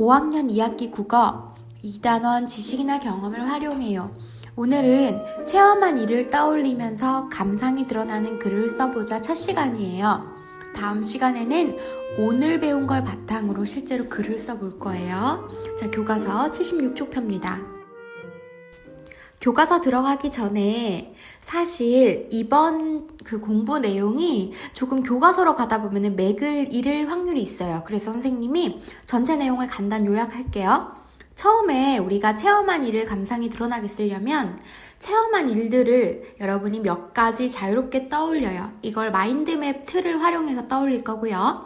5학년 2학기 국어 2단원 지식이나 경험을 활용해요. 오늘은 체험한 일을 떠올리면서 감상이 드러나는 글을 써보자 첫 시간이에요. 다음 시간에는 오늘 배운 걸 바탕으로 실제로 글을 써볼 거예요. 자, 교과서 76쪽 펴입니다. 교과서 들어가기 전에 사실 이번 그 공부 내용이 조금 교과서로 가다 보면은 맥을 잃을 확률이 있어요. 그래서 선생님이 전체 내용을 간단 요약할게요. 처음에 우리가 체험한 일을 감상이 드러나게 쓰려면 체험한 일들을 여러분이 몇 가지 자유롭게 떠올려요. 이걸 마인드맵 틀을 활용해서 떠올릴 거고요.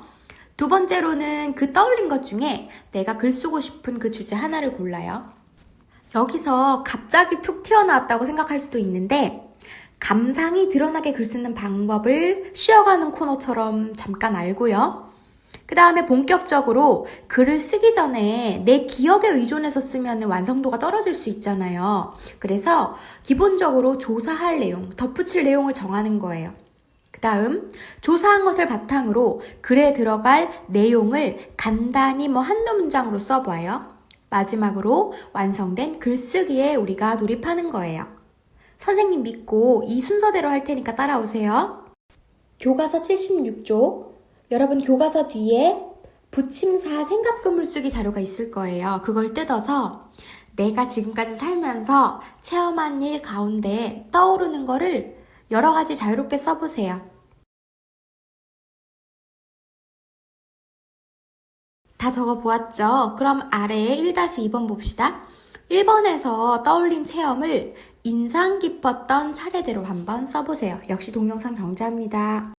두 번째로는 그 떠올린 것 중에 내가 글 쓰고 싶은 그 주제 하나를 골라요. 여기서 갑자기 툭 튀어나왔다고 생각할 수도 있는데 감상이 드러나게 글 쓰는 방법을 쉬어가는 코너처럼 잠깐 알고요. 그 다음에 본격적으로 글을 쓰기 전에 내 기억에 의존해서 쓰면 완성도가 떨어질 수 있잖아요. 그래서 기본적으로 조사할 내용, 덧붙일 내용을 정하는 거예요. 그 다음, 조사한 것을 바탕으로 글에 들어갈 내용을 간단히 뭐 한두 문장으로 써봐요. 마지막으로 완성된 글쓰기에 우리가 돌입하는 거예요. 선생님 믿고 이 순서대로 할 테니까 따라오세요. 교과서 76쪽. 여러분 교과서 뒤에 부침사 생각금을 쓰기 자료가 있을 거예요. 그걸 뜯어서 내가 지금까지 살면서 체험한 일 가운데 떠오르는 거를 여러 가지 자유롭게 써보세요. 다 적어 보았죠? 그럼 아래에 1-2번 봅시다. 1번에서 떠올린 체험을 인상 깊었던 차례대로 한번 써보세요. 역시 동영상 정지합니다.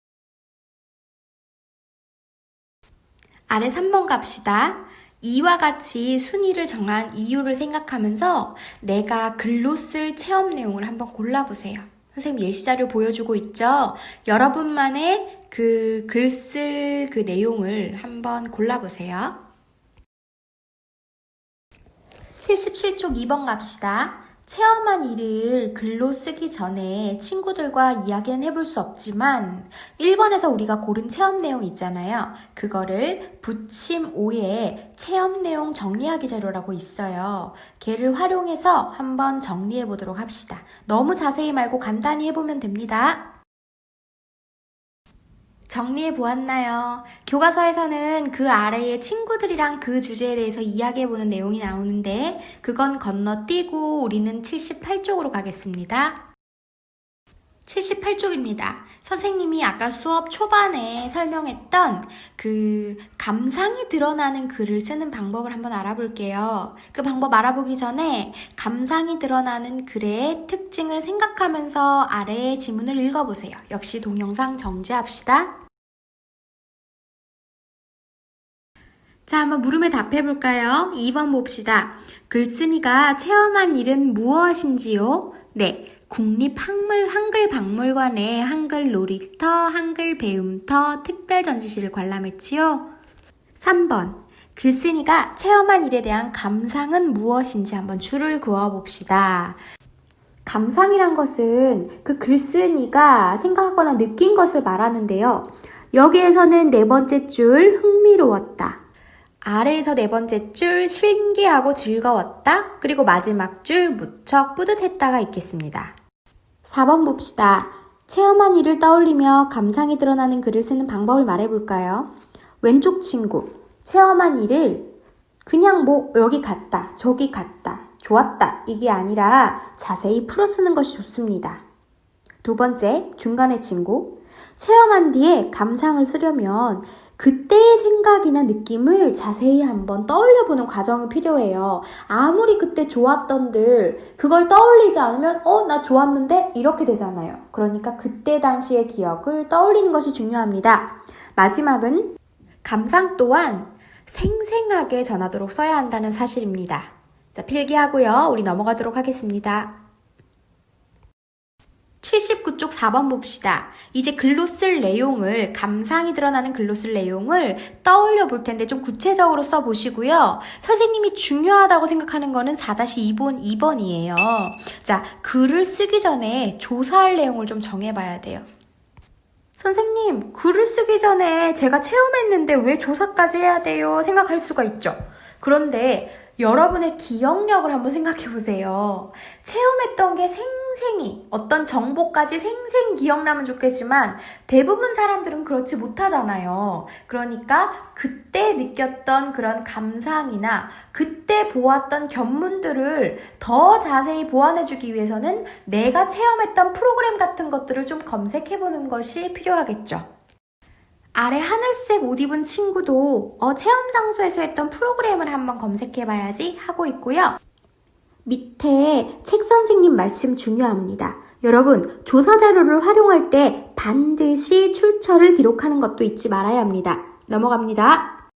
아래 3번 갑시다. 이와 같이 순위를 정한 이유를 생각하면서 내가 글로 쓸 체험 내용을 한번 골라보세요. 선생님 예시자료 보여주고 있죠? 여러분만의 그 글 쓸 그 내용을 한번 골라보세요. 77쪽 2번 갑시다. 체험한 일을 글로 쓰기 전에 친구들과 이야기는 해볼 수 없지만 1번에서 우리가 고른 체험 내용 있잖아요. 그거를 부침 5에 체험 내용 정리하기 자료라고 있어요. 걔를 활용해서 한번 정리해 보도록 합시다. 너무 자세히 말고 간단히 해보면 됩니다. 정리해 보았나요? 교과서에서는 그 아래에 친구들이랑 그 주제에 대해서 이야기해 보는 내용이 나오는데 그건 건너뛰고 우리는 78쪽으로 가겠습니다. 78쪽입니다. 선생님이 아까 수업 초반에 설명했던 그 감상이 드러나는 글을 쓰는 방법을 한번 알아볼게요. 그 방법 알아보기 전에 감상이 드러나는 글의 특징을 생각하면서 아래의 지문을 읽어보세요. 역시 동영상 정지합시다. 자, 한번 물음에 답해 볼까요? 2번 봅시다. 글쓴이가 체험한 일은 무엇인지요? 네. 국립학물 한글 박물관의 한글 놀이터, 한글 배움터, 특별 전시실을 관람했지요? 3번. 글쓴이가 체험한 일에 대한 감상은 무엇인지 한번 줄을 그어 봅시다. 감상이란 것은 그 글쓴이가 생각하거나 느낀 것을 말하는데요. 여기에서는 네 번째 줄 흥미로웠다. 아래에서 네 번째 줄 신기하고 즐거웠다. 그리고 마지막 줄 무척 뿌듯했다가 있겠습니다. 4번 봅시다. 체험한 일을 떠올리며 감상이 드러나는 글을 쓰는 방법을 말해볼까요? 왼쪽 친구. 체험한 일을 그냥 뭐 여기 갔다, 저기 갔다, 좋았다. 이게 아니라 자세히 풀어 쓰는 것이 좋습니다. 두 번째, 중간의 친구. 체험한 뒤에 감상을 쓰려면 그때의 생각이나 느낌을 자세히 한번 떠올려 보는 과정이 필요해요. 아무리 그때 좋았던들 그걸 떠올리지 않으면 어, 나 좋았는데 이렇게 되잖아요. 그러니까 그때 당시의 기억을 떠올리는 것이 중요합니다. 마지막은 감상 또한 생생하게 전하도록 써야 한다는 사실입니다. 자, 필기하고요. 우리 넘어가도록 하겠습니다. 79쪽 4번 봅시다. 이제 글로 쓸 내용을, 감상이 드러나는 글로 쓸 내용을 떠올려 볼 텐데 좀 구체적으로 써 보시고요. 선생님이 중요하다고 생각하는 거는 4-2번, 2번이에요. 자, 글을 쓰기 전에 조사할 내용을 좀 정해 봐야 돼요. 선생님, 글을 쓰기 전에 제가 체험했는데 왜 조사까지 해야 돼요? 생각할 수가 있죠. 그런데 여러분의 기억력을 한번 생각해 보세요. 체험했던 게 생 생히 어떤 정보까지 생생 기억나면 좋겠지만 대부분 사람들은 그렇지 못하잖아요. 그러니까 그때 느꼈던 그런 감상이나 그때 보았던 견문들을 더 자세히 보완해주기 위해서는 내가 체험했던 프로그램 같은 것들을 좀 검색해보는 것이 필요하겠죠. 아래 하늘색 옷 입은 친구도 어, 체험 장소에서 했던 프로그램을 한번 검색해봐야지 하고 있고요. 밑에 책 선생님 말씀 중요합니다. 여러분, 조사 자료를 활용할 때 반드시 출처를 기록하는 것도 잊지 말아야 합니다. 넘어갑니다.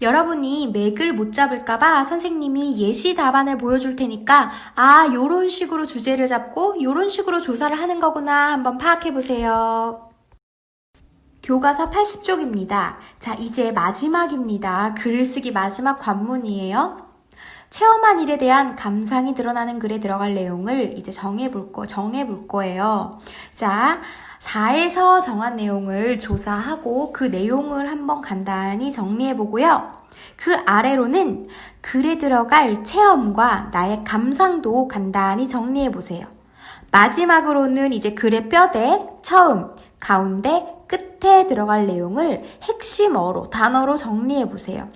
여러분이 맥을 못 잡을까봐 선생님이 예시 답안을 보여줄 테니까, 아, 요런 식으로 주제를 잡고, 요런 식으로 조사를 하는 거구나 한번 파악해보세요. 교과서 80쪽입니다. 자, 이제 마지막입니다. 글을 쓰기 마지막 관문이에요. 체험한 일에 대한 감상이 드러나는 글에 들어갈 내용을 이제 정해볼 거, 정해볼 거예요. 자, 4에서 정한 내용을 조사하고 그 내용을 한번 간단히 정리해 보고요. 그 아래로는 글에 들어갈 체험과 나의 감상도 간단히 정리해 보세요. 마지막으로는 이제 글의 뼈대, 처음, 가운데, 끝에 들어갈 내용을 핵심어로, 단어로 정리해 보세요.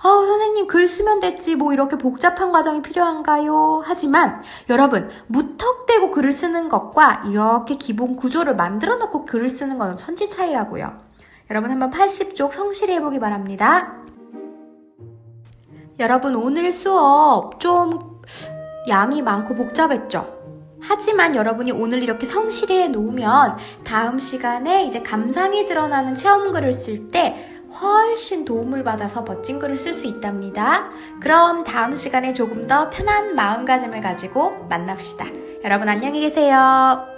아, 선생님 글 쓰면 됐지. 뭐 이렇게 복잡한 과정이 필요한가요? 하지만 여러분, 무턱대고 글을 쓰는 것과 이렇게 기본 구조를 만들어 놓고 글을 쓰는 거는 천지 차이라고요. 여러분 한번 80쪽 성실히 해보기 바랍니다. 여러분 오늘 수업 좀 양이 많고 복잡했죠? 하지만 여러분이 오늘 이렇게 성실히 해 놓으면 다음 시간에 이제 감상이 드러나는 체험글을 쓸때 훨씬 도움을 받아서 멋진 글을 쓸 수 있답니다. 그럼 다음 시간에 조금 더 편한 마음가짐을 가지고 만납시다. 여러분 안녕히 계세요.